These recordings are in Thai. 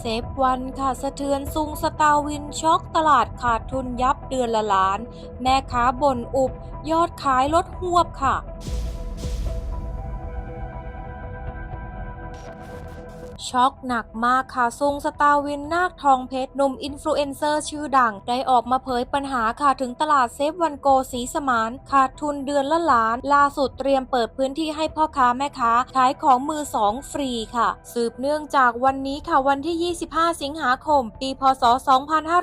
เซฟวันค่ะสะเทือนซุงสตาร์วินช็อกตลาดขาดทุนยับเดือนละล้าน แม่ค้าบ่นอุบ ยอดขายลดหวบค่ะ ช็อกหนักมากค่ะซุงสตาวินนาคทองเพชรหนุ่มอินฟลูเอนเซอร์ชื่อดัง ได้ออกมาเผยปัญหาค่ะถึงตลาดเซฟวันโกสีสมานขาดทุนเดือนละล้าน ล่าสุดเตรียมเปิดพื้นที่ให้พ่อค้าแม่ค้าขายของมือสองฟรีค่ะ สืบเนื่องจากวันนี้ค่ะวันที่ 25 สิงหาคม ปีพศ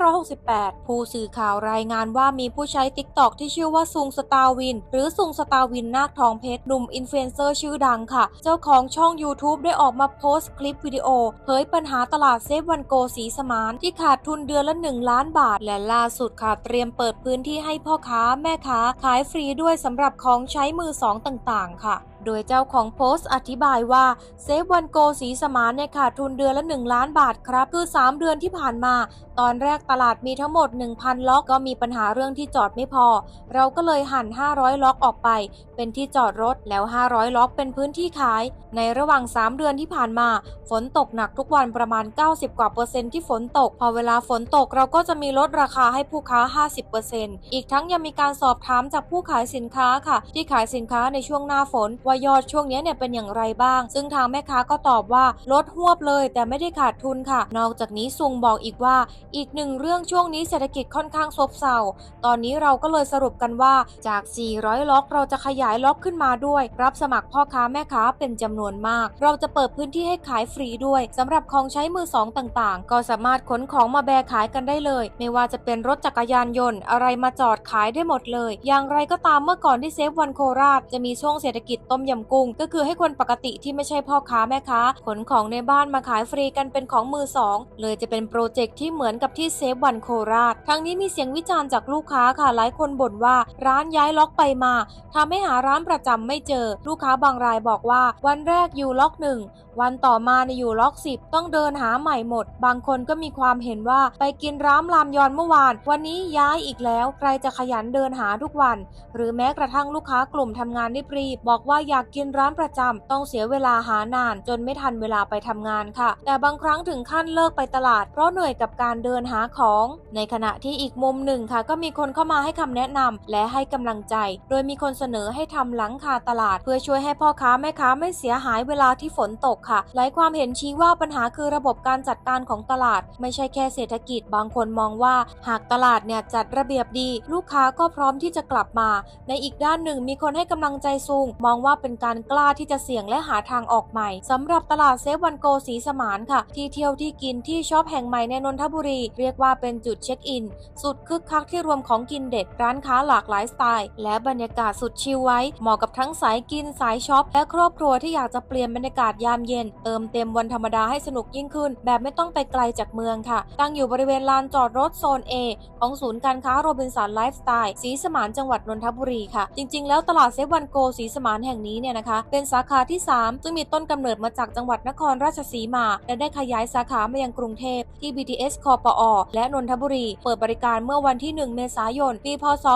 2568 ผู้สื่อข่าวรายงานว่ามีผู้ใช้ติ๊กตอกที่ชื่อว่าซุงสตาวิน หรือซุงสตาวินนาคทองเพชรหนุ่มอินฟลูเอนเซอร์ชื่อดังค่ะ เจ้าของช่อง YouTube ได้ออกมาโพสต์คลิปวิดีโอเผยปัญหาตลาดเซฟวันโกสีสมานที่ขาดทุนเดือนละ 1 ล้านบาท และล่าสุดค่ะเตรียมเปิดพื้นที่ให้พ่อค้าแม่ค้าขายฟรีด้วยสำหรับของใช้มือสองต่างๆ ค่ะ โดยเจ้าของโพสต์อธิบายว่าเซฟวันโกสีสมานเนี่ยขาดทุนเดือนละ 1 ล้านบาทครับ คือ 3 เดือนที่ผ่านมา ตอนแรกตลาดมีทั้งหมด 1,000 ล็อกก็มีปัญหาเรื่องที่จอดไม่พอ เราก็เลยหั่น 500 ล็อกออกไป เป็นที่จอดรถแล้ว 500 ล็อกเป็นพื้นที่ขาย ในระหว่าง 3 เดือนที่ผ่านมา ฝนตกหนักทุกวันประมาณ 90 กว่าเปอร์เซ็นต์ที่ฝนตก พอเวลาฝนตกเราก็จะมีลดราคาให้ผู้ค้า 50%อีกทั้งยังมีการสอบถามจากผู้ขายสินค้าค่ะ ที่ขายสินค้าในช่วงหน้าฝนว่ายอดช่วงนี้เนี่ยเป็นอย่างไรบ้าง ซึ่งทางแม่ค้าก็ตอบว่าลดหวบเลย แต่ไม่ได้ขาดทุนค่ะ นอกจากนี้ซุงบอกอีกว่า อีกหนึ่งเรื่องช่วงนี้เศรษฐกิจค่อนข้างซบเซาตอนนี้เราก็เลยสรุปกันว่าจาก 400 ล็อกเราจะขยายล็อกขึ้นมาด้วย รับสมัครพ่อค้าแม่ค้าเป็นจำนวนมาก เราจะเปิดพื้นที่ให้ขายฟรีด้วยสำหรับของใช้มือสองต่างๆ ก็สามารถขนของมาแบกขายกันได้เลย ไม่ว่าจะเป็นรถจักรยานยนต์อะไรมาจอดขายได้หมดเลย อย่างไรก็ตามเมื่อก่อนที่เซฟวันโคราชจะมีช่วงเศรษฐกิจต้มยำกุ้ง ก็คือให้คนปกติที่ไม่ใช่พ่อค้าแม่ค้าขนของในบ้านมาขายฟรีกันเป็นของมือสองเลยจะเป็นโปรเจกต์ที่เหมือนกับที่เซฟวันโคราชทั้งนี้มีเสียงวิจารณ์จากลูกค้าค่ะหลายคนบ่นว่าร้านย้ายล็อกไปมาทำให้หาร้านประจำไม่เจอ ลูกค้าบางรายบอกว่า วันแรกอยู่ล็อกหนึ่งวันต่อมาในอยู่ล็อกสิบต้องเดินหาใหม่หมด บางคนก็มีความเห็นว่าไปกินร้านรามยอนเมื่อวาน วันนี้ย้ายอีกแล้ว ใครจะขยันเดินหาทุกวัน หรือแม้กระทั่งลูกค้ากลุ่มทำงานได้ปรีบบอกว่าอยากกินร้านประจำต้องเสียเวลาหานานจนไม่ทันเวลาไปทำงานค่ะ แต่บางครั้งถึงขั้นเลิกไปตลาด เพราะเหนื่อยกับการเดินหาของ ในขณะที่อีกมุมหนึ่งค่ะ ก็มีคนเข้ามาให้คำแนะนำและให้กำลังใจ โดยมีคนเสนอให้ทำหลังคาตลาด เพื่อช่วยให้พ่อค้าแม่ค้าไม่เสียหายเวลาที่ฝนตกค่ะ หลายความเห็นชี้ว่าปัญหาคือระบบการจัดการของตลาด ไม่ใช่แค่เศรษฐกิจบางคนมองว่า หากตลาดเนี่ยจัดระเบียบดี ลูกค้าก็พร้อมที่จะกลับมา ในอีกด้านหนึ่งมีคนให้กำลังใจซุงมองว่าเป็นการกล้าที่จะเสี่ยงและหาทางออกใหม่สำหรับตลาดเซฟวันโกสีสมานค่ะ ที่เที่ยวที่กินที่ช็อปแห่งใหม่ในนนทบุรี เรียกว่าเป็นจุดเช็คอิน สุดคึกคักที่รวมของกินเด็ดร้านค้าหลากหลายสไตล์ และบรรยากาศสุดชิลไว้ เหมาะกับทั้งสายกินสายช็อป และครอบครัวที่อยากจะเปลี่ยนบรรยากาศยามเย็น เติมเต็มวันธรรมดาให้สนุกยิ่งขึ้น แบบไม่ต้องไปไกลจากเมืองค่ะ ตั้งอยู่บริเวณลานจอดรถโซน A ของศูนย์การค้าโรบินสันไลฟ์สไตล์สีสมานจังหวัดนนทบุรีค่ะ จริง ๆ แล้วตลาดเซฟวันโกสีสมานแห่งนี้เนี่ยนะคะเป็นสาขาที่ 3 ซึ่งมีต้นกำเนิดมาจากจังหวัดนครราชสีมา และได้ขยายสาขามายังกรุงเทพที่ BTS คอปอ และนนทบุรี เปิดบริการเมื่อวันที่ 1 เมษายน ปี พศ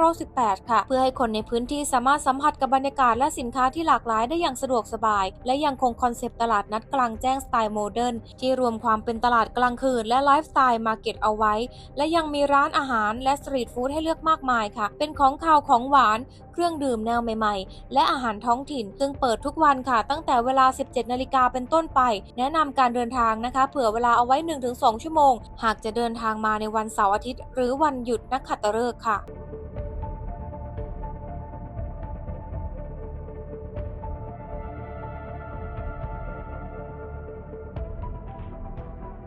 2518 ค่ะ เพื่อให้คนในพื้นที่สามารถสัมผัสกับบรรยากาศและสินค้าที่หลากหลายได้อย่างสะดวกสบาย และยังคงคอนเซปต์ตลาดนัดกลางแจ้งสไตล์โมเดิร์นที่รวมความเป็นตลาดกลางคืน และไลฟ์สไตล์มาร์เก็ตเอาไว้ และยังมีร้านอาหารและสตรีทฟู้ดให้เลือกมากมายค่ะ เป็นของข่าวของหวาน เครื่องดื่มแนวใหม่ๆ และอาหารท้องถิ่น ซึ่งเปิดทุกวันค่ะ ตั้งแต่เวลา 17 นาฬิกาเป็นต้นไป แนะนำการเดินทางนะคะ เผื่อเวลาเอาไว้ 1-2 ชั่วโมง หากจะเดินทางมาในวันเสาร์อาทิตย์ หรือวันหยุดนักขัตฤกษ์ค่ะ